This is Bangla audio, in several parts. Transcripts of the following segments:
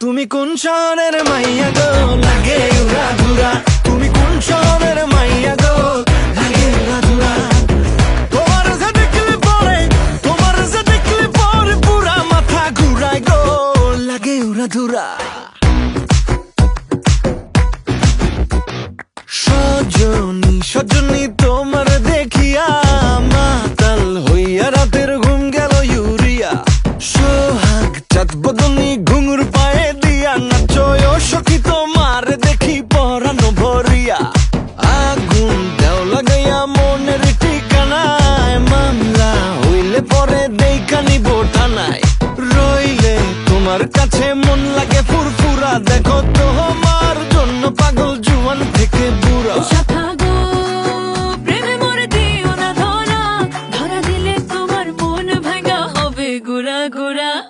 তুমি কোন শহরের মাইয়া গো? লাগে উড়া ঘুরা। তুমি কোন শহরের তোমার কাছে মন লাগে ফুরফুরা। দেখো তো আমার জন্য পাগল জুয়ান থেকে বুড়া।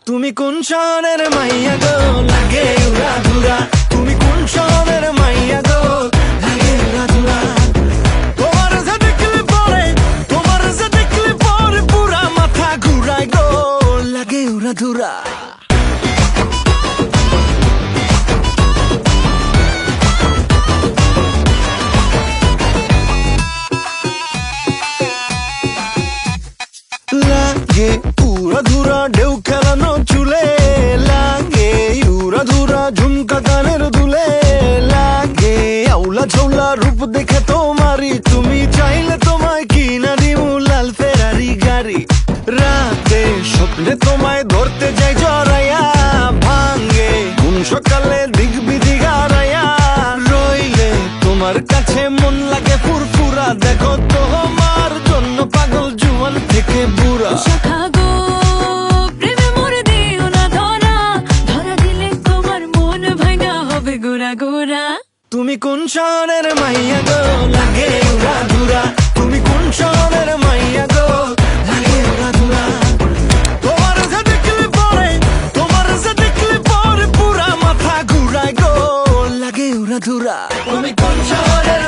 তুমি কোন শহরের মাইয়া গো লাগে? লাগে। উড়া ধুরা ঢেউ খেলানো চুলে লাগে। উরা ধুরা ঝুমকা গানের দুলে লাগে। আউলা ঝৌলা রূপ দেখে তোমারি তুমি চাইলে তোমায় কিনা ঘুরা ঘুরা তুমি কোন শহরের মাইয়া গো? লাগে ঘুরা ঘুরা তুমি কোন শহরের মাইয়া গো? লাগে ঘুরা ঘুরা মাথা লাগে তুমি কোন শহরের